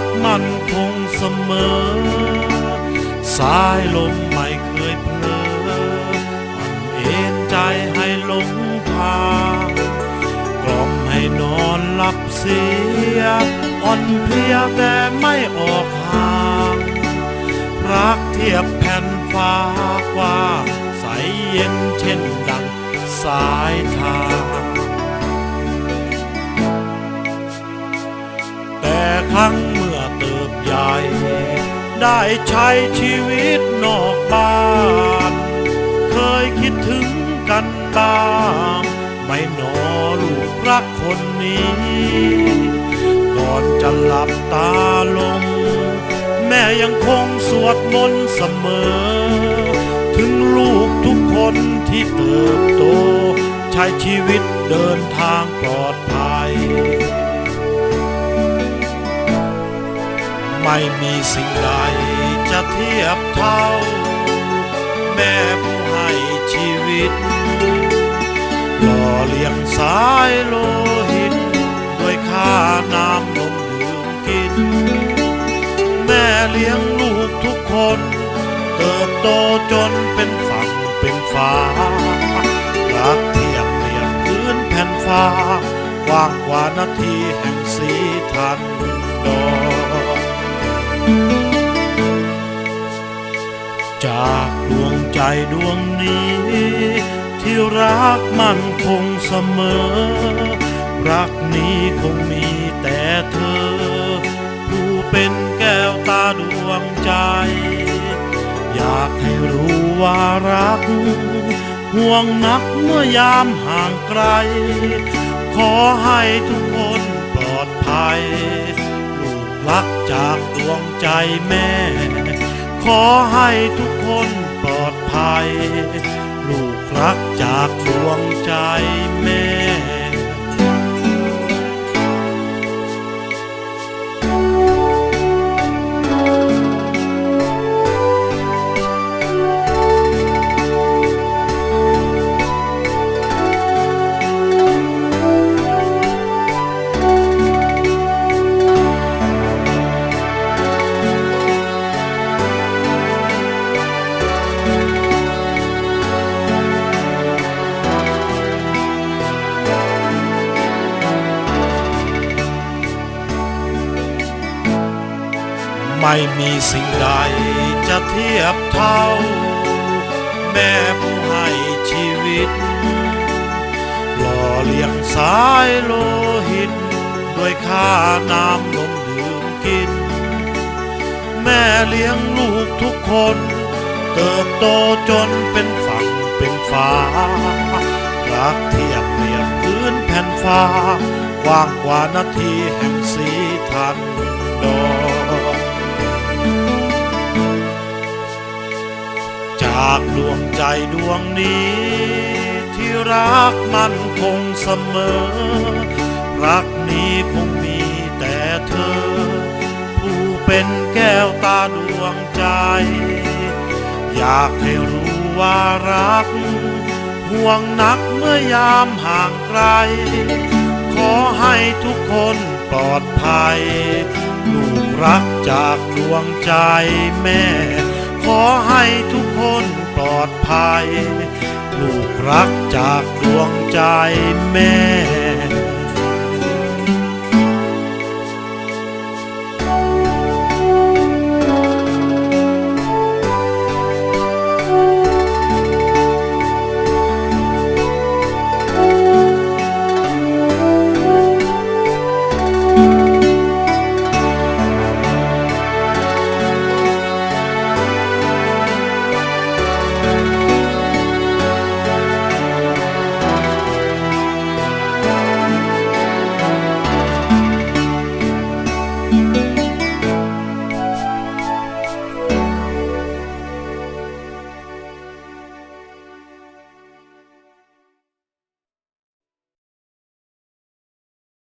กมันคงเสมอ สายลมไม่เคยเพลินเอ็นใจให้หลงทางกล่อมให้นอนหลับเสีย อ่อนเพลียแต่ไม่ออกห่างรักเทียบแผ่นฟ้ากว่า ใสเย็นเช่นดังสายทางแต่ครั้ง ใหญ่ ได้ใช้ชีวิตนอกบ้าน เคยคิดถึงกันบ้างไม่หนอลูกรักคนนี้ ก่อนจะหลับตาลง แม่ยังคงสวดมนต์เสมอ ถึงลูกทุกคนที่เติบโต ใช้ชีวิตเดินทางปลอดภัย ไม่มีสิ่งใดจะเทียบเท่า แม่ผู้ให้ชีวิต หล่อเลี้ยงสายโลหิต ด้วยค่าน้ำนมดื่มกิน แม่เลี้ยงลูกทุกคน เติบโตจนเป็นฝั่งเป็นฟ้ารักเทียบเรียบพื้นแผ่นฟ้ากว้างกว่านาทีแห่งสีทันดอน จากดวงใจดวงนี้ ที่รักมันคงเสมอ รักนี้คงมีแต่เธอ ผู้เป็นแก้วตาดวงใจ อยากให้รู้ว่ารัก ห่วงนักเมื่อยามห่างไกล ขอให้ทุกคนปลอดภัย รักจากดวงใจแม่ ขอให้ทุกคนปลอดภัย ลูกรักจากดวงใจแม่ ไม่มีสิ่งใดจะเทียบเท่า แม่ผู้ให้ชีวิต หล่อเลี้ยงสายโลหิต ด้วยค่าน้ำนมดื่มกิน แม่เลี้ยงลูกทุกคน เติบโตจนเป็นฝั่งเป็นฟ้ารักเทียบเรียบพื้นแผ่นฟ้ากว้างกว่านาทีแห่งสีทันดอ จากดวงใจดวงนี้ ที่รักมันคงเสมอ รักนี้คงมีแต่เธอ ผู้เป็นแก้วตาดวงใจ อยากให้รู้ว่ารัก ห่วงนักเมื่อยามห่างไกล ขอให้ทุกคนปลอดภัย ลูกรักจากดวงใจแม่ ขอให้ทุกคนปลอดภัย ลูกรักจากดวงใจแม่